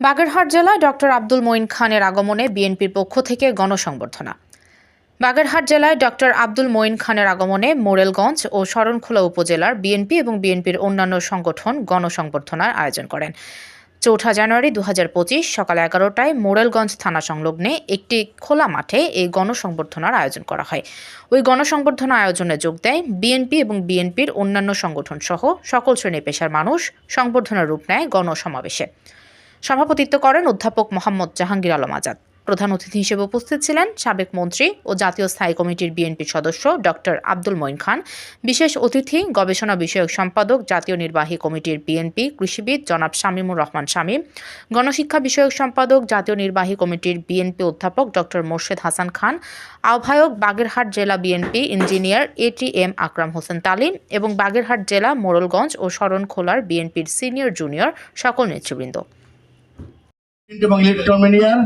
বাগেরহাট জেলায় ডক্টর আব্দুল মঈন খানের আগমনে বিএনপির পক্ষ থেকে গণসংবর্ধনা। বাগেরহাট জেলায় ডক্টর আব্দুল মঈন খানের আগমনে মোরেলগঞ্জ ও শরণখোলা উপজেলার বিএনপি এবং বিএনপির অন্যান্য সংগঠন গণসংবর্ধনার আয়োজন করেন। চৌঠা জানুয়ারি দু হাজার পঁচিশ সকাল এগারোটায় মোরেলগঞ্জ থানা সংলগ্নে একটি খোলা মাঠে এই গণসংবর্ধনার আয়োজন করা হয়। ওই গণসংবর্ধনা আয়োজনে যোগ দেয় বিএনপি এবং বিএনপির অন্যান্য সংগঠন সহ সকল শ্রেণি পেশার মানুষ সংবর্ধনার রূপ নেয় গণসমাবেশে। সভাপতিত্ব করেন অধ্যাপক মোহাম্মদ জাহাঙ্গীর আলম আজাদ। প্রধান অতিথি হিসেবে উপস্থিত ছিলেন সাবেক মন্ত্রী ও জাতীয় স্থায়ী কমিটির বিএনপি সদস্য ডক্টর আব্দুল মঈন খান। বিশেষ অতিথি, গবেষণা বিষয়ক সম্পাদক, জাতীয় নির্বাহী কমিটির বিএনপি কৃষিবিদ জনাব শামীমুর রহমান শামীম গণশিক্ষা বিষয়ক সম্পাদক, জাতীয় নির্বাহী কমিটির বিএনপি অধ্যাপক ডক্টর মোর্শেদ হাসান খান। আহ্বায়ক বাগেরহাট জেলা BNP engineer A T M Akram Hossain Talim এবং বাগেরহাট জেলা মোড়লগঞ্জ ও শরণখোলার বিএনপির সিনিয়র জুনিয়র সকল নেতৃবৃন্দ। এবং ইলেকট্রনমিনিয়ার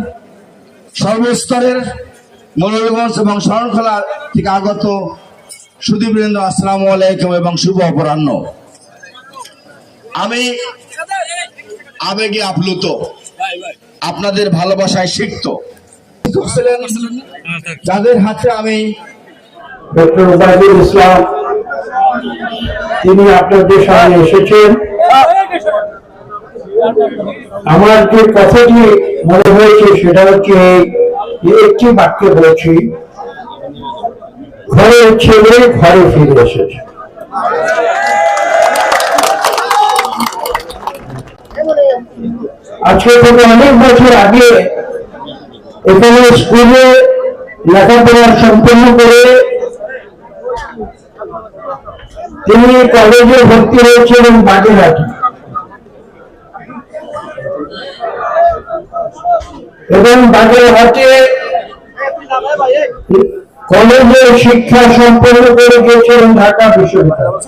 সর্বস্তরের মনোরগঞ্জ এবং শরণখোলা থেকে আগত সুদীপবৃন্দ, আসসালামু আলাইকুম এবং শুভ অপরাহ্ন। আমি আবেগে আপ্লুত। আপনাদের ভালোবাসায় সিক্ত। যাদের হাতে আমি ইসলাম, তিনি আপনাদের সামনে এসেছেন। আমার যে কথাটি মনে হয়েছে সেটা হচ্ছে একটি বাক্য বলছি ঘরের ছেলে ঘরে ফিরে এসেছে। আজকে থেকে অনেক বছর আগে এখানে স্কুলে লেখাপড়া সম্পন্ন করে তিনি কলেজে ভর্তি হয়েছিলেন বাগেরহাটে। এবং বাগেরহাটে কলেজে শিক্ষা সম্পন্ন করে গিয়েছিলেন ঢাকা বিশ্ববিদ্যালয়।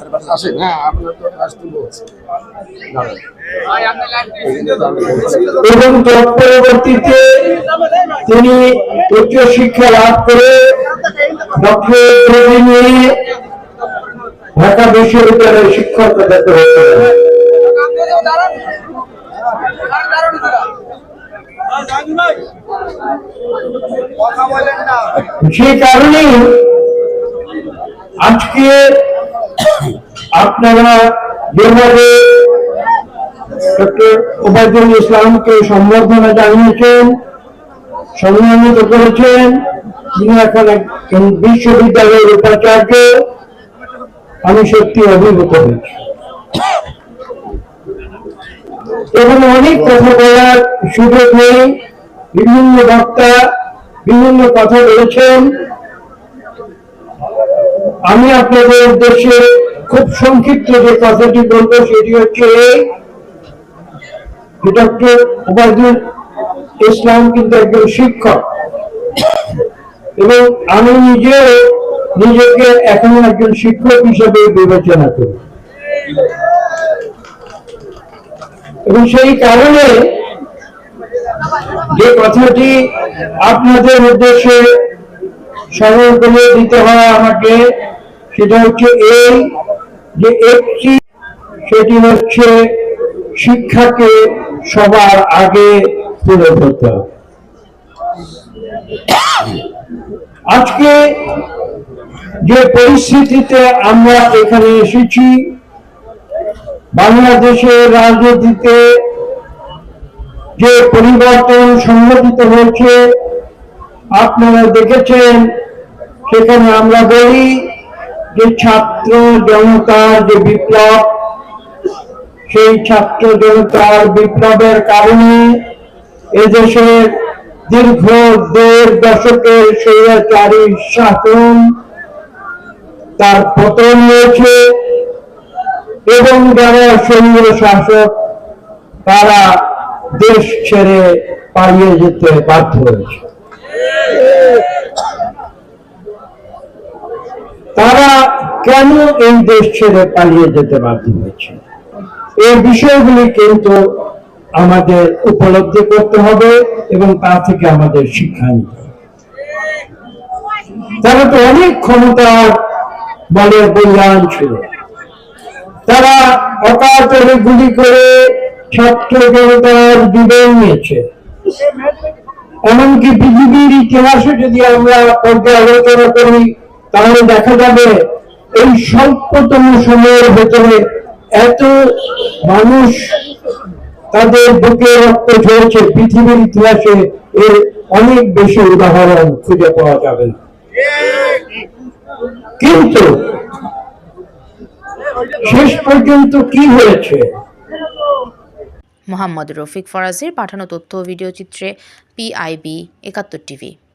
এবং তিনি উচ্চ শিক্ষা লাভ করে নিয়ে ঢাকা বিশ্ববিদ্যালয়ের শিক্ষকতা করেছিলেন সেই কারণেই আজকে আপনারা যেভাবে ডক্টর ইসলামকে সম্বর্ধনা জানিয়েছেন, সম্মানিত করেছেন। তিনি এখন বিশ্ববিদ্যালয়ের উপাচার্য, আমি সত্যি অভিভূত হয়েছি। এবং অনেক কথা বলার সুযোগ নেই। বিভিন্ন বক্তা বিভিন্ন কথা বলেছেন। আমি আপনাদের উদ্দেশ্যে খুব সংক্ষিপ্ত যে কথাটি বলব সেটি হচ্ছে, ডক্টর ওবায়দুল ইসলাম কিন্তু একজন শিক্ষক। এবং আমি নিজেও নিজেকে এখন একজন শিক্ষক হিসেবে বিবেচনা করি। এবং সেই কারণে যে কথাটি আপনাদের উদ্দেশ্যে স্মরণ করে দিতে হয় আমাকে, সেটা হচ্ছে এই যে একটি, সেটি হচ্ছে শিক্ষাকে সবার আগে তুলে ধরতে আজকে যে পরিস্থিতিতে আমরা এখানে এসেছি বাংলাদেশের রাজনীতিতে যে পরিবর্তন সংঘটিত হয়েছে, আপনারা দেখেছেন, সেখানে আমরা বলি যে ছাত্র জনতার যে বিপ্লব, সেই ছাত্র জনতার বিপ্লবের কারণে এদেশের দীর্ঘ দেড় দশকের স্বৈরাচারী শাসন তার পতন হয়েছে। এবং যারা সৈন্য শাসক, তারা দেশ ছেড়ে পালিয়ে যেতে বাধ্য হয়েছে। তারা কেন এই দেশ ছেড়ে পালিয়ে যেতে বাধ্য হয়েছে? এই বিষয়গুলি কিন্তু আমাদের উপলব্ধি করতে হবে এবং তা থেকে আমাদের শিক্ষা নিতে হবে। তারা তো অনেক ক্ষমতার বলে বলয়ান ছিল। তারা অকাতরে গুলি করে ছাত্র জনতার জীবন নিয়েছে। এমনকি পৃথিবীর ইতিহাসে যদি আমরা পর্যালোচনা করি, তাহলে দেখা যাবে এই স্বল্পতম সময়ের ভেতরে এত মানুষ তাদের বুকে রক্ত ঝরেছে, পৃথিবীর ইতিহাসে এর অনেক বেশি উদাহরণ খুঁজে পাওয়া যাবে। কিন্তু শেষ পর্যন্ত কি হয়েছে? মোহাম্মদ রফিক ফরাজির পাঠানো তথ্য ভিডিও চিত্রে পিআইবি একাত্তর টিভি।